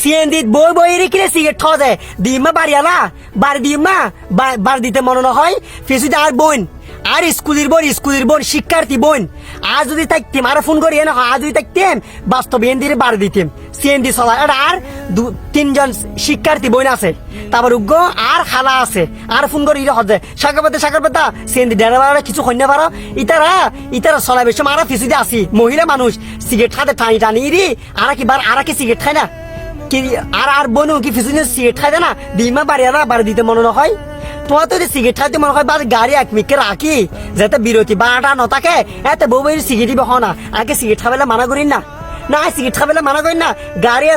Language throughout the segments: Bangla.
সিএনজি বই বই রেখে সিগারেট খাওয়া যায় দিমা বাড়িয়ালা বাড়ি দিমা বার দিতে মনে না হয় ফেসুতে আর বোন। আর স্কুলের বোন স্কুলের বোন শিক্ষার্থী বোন। আজ যদি থাকতেম আর ফোন করি না আজ যদি থাকতেম বাস্তবে এন দিয়ে বাড়ি দিতেম সিএনজি চলা আর আর তিনজন শিক্ষার্থী বোন আছে। তারপর উগ্র আর খালা আছে। আর ফোন করি হজে সাগর পাতা সাগর পাতা। সিএনজি ড্রাইভার কিছু কন্যা পারো ইতারা ইতারা চলাই বেশ আর ফিসুতে আসি মহিলা মানুষ সিগারেট খাতে টানি টানি রি আর কি বার আর কি সিগারেট খায় না। কি আর আর বনু কি ফিসুনে সিগারেট খায় না? দিমা বাড়ি আর বাড়ি দিতে মনে না হয়। তোমার তো সিগারেট খাইতে মনে হয় গাড়ি এক মিকে রাখি। যাতে বিরতি বারোটা নটাকে এতে বউ বই সিগারেট বহ না। আগে সিগারেট খাবেলে মানা করি না। না সিগারেট খাবেলে মানা করি না। গাড়ি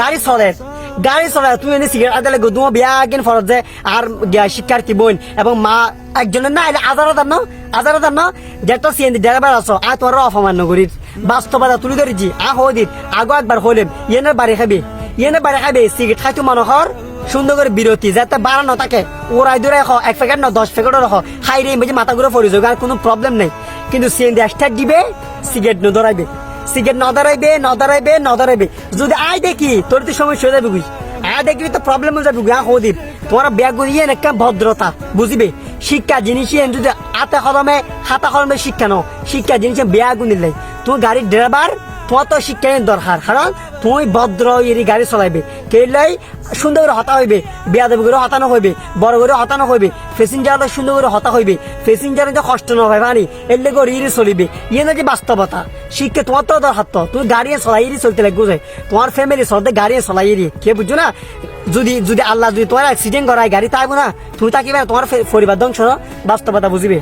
গাড়ি চলে। গাড়ি চলে, তুমি এনে সিগারেট আদালে গদুমো বিয়া একদিন ফরত যে, আর গিয়া শিক্ষার্থী বোন এবং মা একজনের না, এলে আজার আদার ন আজার আদার ন। যেটা সিএনজি ড্রাইভার আছো আ তোর অপমান নগরীর বাস্তবতা তুলি ধরেছি, আ হদিত আগো একবার হলেম ইয়েনের বাড়ি খাবি। ইয়েনের বাড়ি খাবি সিগারেট খাইতো মানুহর সুন্দর করে বিরতি যাতে বাড়ানো থাকে ওরাই দূরে রাখো এক প্যাকেট না দশ প্যাকেটও রাখো খাই রে বুঝি মাথা ঘুরে পড়ে যাবে আর কোনো প্রবলেম নেই। কিন্তু সিএনজি স্টার্ট দিবে সিগারেট ন ধরাইবে সিগারেট ন ধরাইবে ন ধরাইবে ন যদি আয় দেখি তোর তো সমস্যা হয়ে যাবে আয় দেখবি তো প্রবলেম হয়ে যাবে গুয়া হদিন তোমার ব্যাগ গুলিয়ে একটা ভদ্রতা বুঝিবে শিক্ষা জিনিস যদি হাতে কলমে হাতা কলমে শিক্ষা নো, শিক্ষা জিনিস বেয়া গুনিলে তুমি গাড়ির ড্রাইভার তোমার তো শিক্ষা দরকার কারণ তুমি ভদ্র এরি গাড়ি চলাইবে। কেলাই সুন্দর করে হতা হইবে। বিয়া দেবী করে হতানো হইবে। বড় করে হতানো হইবে। প্যাসেঞ্জার সুন্দর করে হতা হইবে। প্যাসেঞ্জার যে কষ্ট না হয় পানি এলে করে ইরি চলিবে। ইয়ে না যে বাস্তবতা। শিক্ষা তোমার তো দরকার তো। তুমি গাড়ি চলাই ইরি চলতে লাগবে বুঝে তোমার ফ্যামিলি চলতে গাড়ি চলাই ইরি। কে বুঝছ না? যদি যদি আল্লাহ যদি তোমার অ্যাক্সিডেন্ট করায় গাড়ি থাকব না। তুমি থাকিবে তোমার পরিবার ধ্বংস বাস্তবতা বুঝিবে।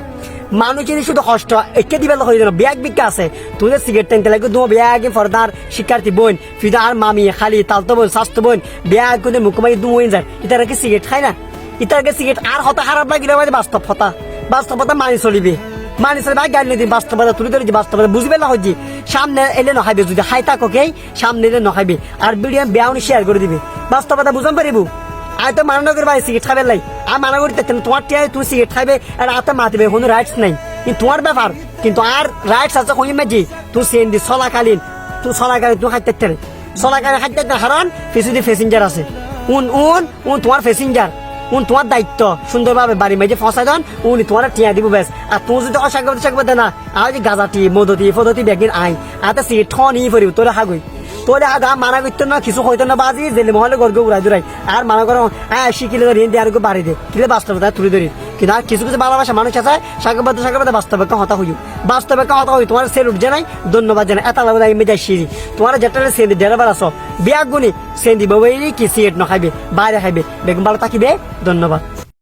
মানুষ যদি শুধু কষ্ট। একে দিবে হয়ে ব্যাগ বিজ্ঞা আছে। তুই যে সিগারেট টানতে লাগবে তোমার ব্যাগ, ফরদার শিক্ষার্থী বোন, ফিদা আর মামি, খালি তালতো বোন, স্বাস্থ্য বোন, ব্যাগ করে মুখমাই দু হয়ে যায়। ইতারা কি সিগারেট খায় না? ইতারা সিগারেট আর হতা খারাপ লাগিলে মানে বাস্তব হতা বাস্তবতা মানি চলিবে। মানি চলিবে আর গাড়ি নিদি বাস্তবতা তুলে ধরেছি বাস্তবতা বুঝবে না হচ্ছে সামনে এলে নখাইবে যদি হাই থাকোকেই সামনে এলে নখাইবে আর ভিডিও বেয়াউনি শেয়ার করে দিবে। বাস্তবতা বুঝান পারিব? আয় তো মানা করে ভাই সিগারেট খাবে লাই। আর মানা করি দেখতেন তোমার টিয়ায় তুমি সিগারেট খাবে আর আতে মাতিবে, কোনো রাইটস নাই। কিন্তু তোমার ব্যাপার, কিন্তু আর রাইটস আছে কই মাঝি? তুই সেন দি, চলাকালীন তুই চলাকালীন তুই খাইতে তেরে। চলাকালীন খাইতে কারণ পিছুদি প্যাসেঞ্জার আছে। উন উন উন তোমার প্যাসেঞ্জার উন তোমার দায়িত্ব। সুন্দরভাবে বাড়ি মেজে ফসাই দেন, উনি তোমার টিয়া দিব বেশ আর তুমি যদি অসাগর সাগর দেনা আর যে গাজাটি মদতি ফদতি বেগিন আই আতে সিগারেট ঠনি ফরিব তোরা হাগই। তোলে আগা মানা করতো না, কিছু হইতো না, বাজি, জেলে মহলে গর্গ উড়াই দুরাই আর মানা করো হ্যাঁ শিখিলে ঋণ দিয়ে আর বাড়ি দে। কিলে বাস্তবতা তুলে ধরি। কিন্তু আর কিছু কিছু ভালোবাসা মানুষ আছে, সাগরবাদ সাগরবাদ বাস্তবে হতা হইও। বাস্তবে হতা হই তোমার সেলুট জানাই ধন্যবাদ জানাই। এত লাগা আমি যাই সিরি তোমার যেটা সেন্দি ডেরাবার আছো। বিয়া গুনি সেন্দি বউই কি সিয়েট নখাইবে বাইরে খাইবে, বেগম ভালো থাকিবে, ধন্যবাদ।